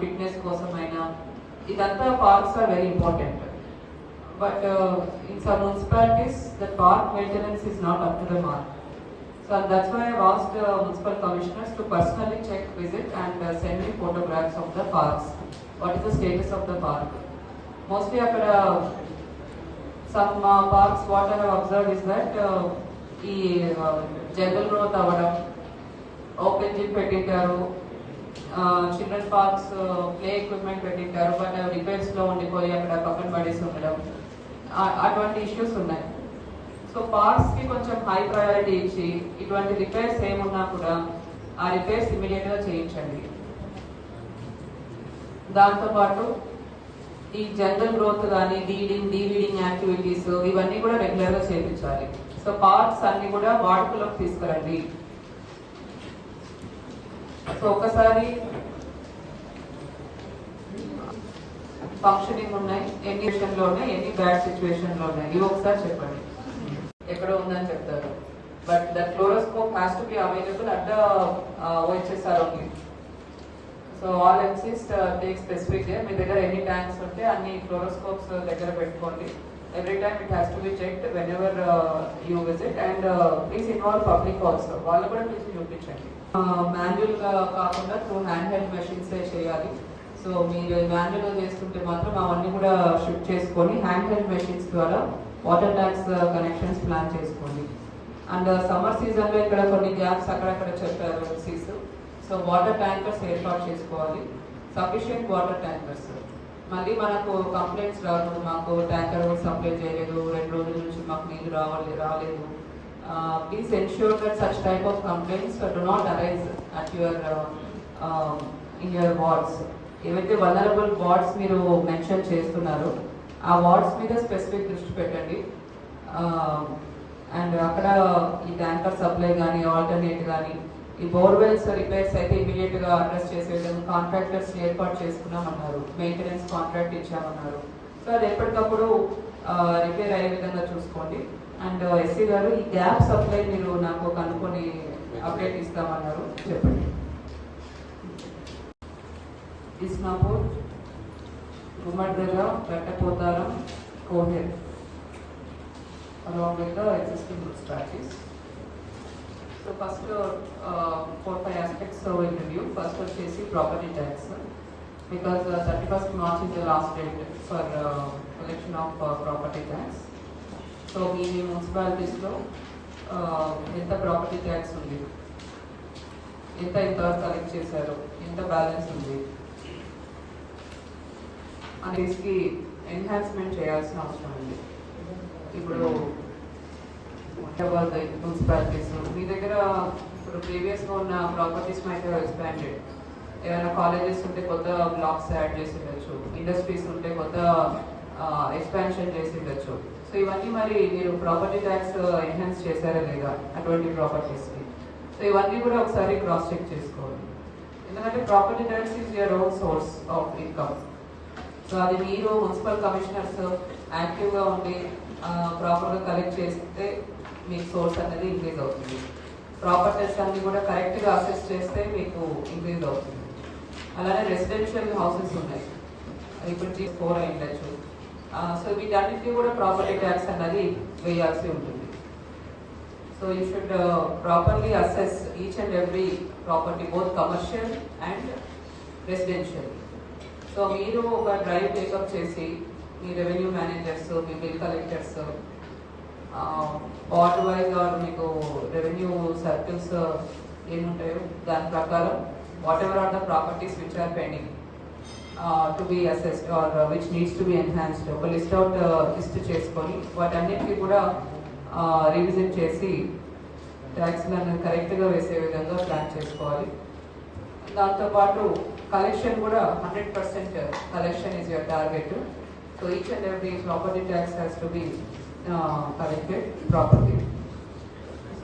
Fitness కోసమైనా ఇదంతా parks are very important but in some municipalities the park maintenance is not up to the mark so that's why I municipal commissioners to personally check visit and send me photographs of the parks what is the status of the park mostly అక్కడ some parks what I observe is that ఈ general growth అవ్వడం open gym పెట్టింటారు children parks play equipment పెట్టింటారు but అవి రిపేర్స్లో ఉండిపోయి అక్కడ పక్కన పడేసి ఉండడం. అటువంటి ఇష్యూస్ ఉన్నాయి. సో పార్క్స్కి కొంచెం హై ప్రయారిటీ ఇచ్చి ఇటువంటి రిపేర్స్ ఏమున్నా కూడా ఆ రిపేర్స్ ఇమీడియట్గా చేయించండి. దాంతో పాటు ఈ జనరల్ గ్రోత్ కానీ డీడింగ్ డీవీడింగ్ యాక్టివిటీస్ ఇవన్నీ కూడా రెగ్యులర్గా చేయించాలి. సో పార్క్స్ అన్ని కూడా వాడుకలోకి తీసుకురండి. సో ఒకసారి ఫంక్షనింగ్ ఉన్నాయి ఎన్ని లో ఉన్నాయి ఎన్ని బ్యాడ్ సిచ్యువేషన్లో ఉన్నాయి ఇవి ఒకసారి చెప్పండి. ఎక్కడ ఉందని చెప్తారు. But the chloroscope has to be available at the OHSR only so all insist take specific మీ దగ్గర ఎన్ని ట్యాంక్స్ ఉంటే అన్ని క్లోరోస్కోప్స్ uh, దగ్గర పెట్టుకోండి. Every time it has to be checked whenever you visit and please involve public also వాళ్ళు కూడా please చూపించండి. మాన్యువల్గా కాకుండా త్రూ హ్యాండ్ హెల్డ్ మెషిన్స్ చేయాలి. సో మీరు మాన్యువల్గా మాత్రం అవన్నీ కూడా షిఫ్ట్ చేసుకొని హ్యాండ్ హెల్డ్ మెషిన్స్ ద్వారా వాటర్ ట్యాంక్స్ కనెక్షన్స్ ప్లాన్ చేసుకోండి. అండ్ సమ్మర్ సీజన్లో ఇక్కడ కొన్ని గ్యాప్స్ అక్కడక్కడ చెప్పారు సీస్ సో వాటర్ ట్యాంకర్స్ ఏర్పాటు చేసుకోవాలి. Sufficient water tankers. మళ్ళీ మనకు కంప్లైంట్స్ రాదు. మాకు ట్యాంకర్ సప్లై చేయలేదు. రెండు రోజుల నుంచి మాకు నీళ్ళు రావాలి రాలేదు. Uh, please such type of type of complaints arise not your at your in your wards ఏవైతే వలరబుల్ వార్డ్స్ మీరు మెన్షన్ చేస్తున్నారో ఆ వార్డ్స్ మీద స్పెసిఫిక్ దృష్టి పెట్టండి. Um, అండ్ అక్కడ ఈ ట్యాంకర్ సప్లై కానీ ఆల్టర్నేట్ కానీ ఈ బోర్వెల్స్ రిపేర్స్ అయితే ఇమీడియట్గా అడ్రస్ చేసే విధంగా కాంట్రాక్టర్స్ ఏర్పాటు చేసుకున్నామన్నారు. మెయింటెనెన్స్ కాంట్రాక్ట్ ఇచ్చామన్నారు. సో అది ఎప్పటికప్పుడు రిపేర్ అయ్యే విధంగా చూసుకోండి. అండ్ uh, ఎస్సీ గారు ఈ గ్యాప్ సప్లై మీరు నాకు కనుక్కొని అప్డేట్ ఇస్తామన్నారు. చెప్పండి. Ismapur Gummadidala Pettapotaram Kohir along with existing strategies so first four five aspects interview first వచ్చేసి property tax because uh, 31st March is the last date for uh, collection of uh, property tax. So మీ మున్సిపాలిటీస్లో ఎంత property tax ఉంది? ఎంత ఇంతవరకు collect చేశారు? ఎంత balance ఉంది? అనేసి ఎన్హాన్స్మెంట్ చేయాల్సిన అవసరం ఉంది. ఇప్పుడు హైదరాబాద్ మున్సిపాలిటీస్ మీ దగ్గర ఇప్పుడు ప్రీవియస్గా ఉన్న ప్రాపర్టీస్ మైట్ ఎక్స్పాండెడ్ ఏమైనా కాలేజెస్ ఉంటే కొత్త బ్లాక్స్ యాడ్ చేసి ఉండొచ్చు. ఇండస్ట్రీస్ ఉంటే కొత్త ఎక్స్పాన్షన్ చేసి ఉండొచ్చు. సో ఇవన్నీ మరి మీరు ప్రాపర్టీ ట్యాక్స్ ఎన్హాన్స్ చేశారా లేదా? అటువంటి ప్రాపర్టీస్కి సో ఇవన్నీ కూడా ఒకసారి క్రాస్ చెక్ చేసుకోవాలి ఎందుకంటే property tax is your own source of income so అది మీరు మున్సిపల్ కమిషనర్స్ యాక్టివ్గా ఉండి ప్రాపర్గా కలెక్ట్ చేస్తే మీకు సోర్స్ అనేది ఇంక్రీజ్ అవుతుంది. ప్రాపర్టీస్ అన్ని కూడా కరెక్ట్గా అసెస్ చేస్తే మీకు ఇంక్రీజ్ అవుతుంది. అలానే రెసిడెన్షియల్ హౌసెస్ ఉన్నాయి. ఇప్పుడు ఫోర్ అయి ఉండొచ్చు సో వీటన్నిటికీ కూడా ప్రాపర్టీ ట్యాక్స్ అన్నది వేయాల్సి ఉంటుంది. So you should properly assess each and every property both commercial and residential so మీరు ఒక డ్రైవ్ టేకప్ చేసి మీ revenue managers me bill collectors ward wise or మీకు రెవెన్యూ సర్కిల్స్ ఏముంటాయో దాని ప్రకారం whatever are the properties which are pending to be assessed or which needs to be enhanced ఒక list out list చేసుకొని వాటన్నిటికీ కూడా రివిజిట్ చేసి ట్యాక్స్ కరెక్ట్గా వేసే విధంగా ప్లాన్ చేసుకోవాలి. దాంతోపాటు కలెక్షన్ కూడా hundred percent collection is your target so each and every property tax has to be collected property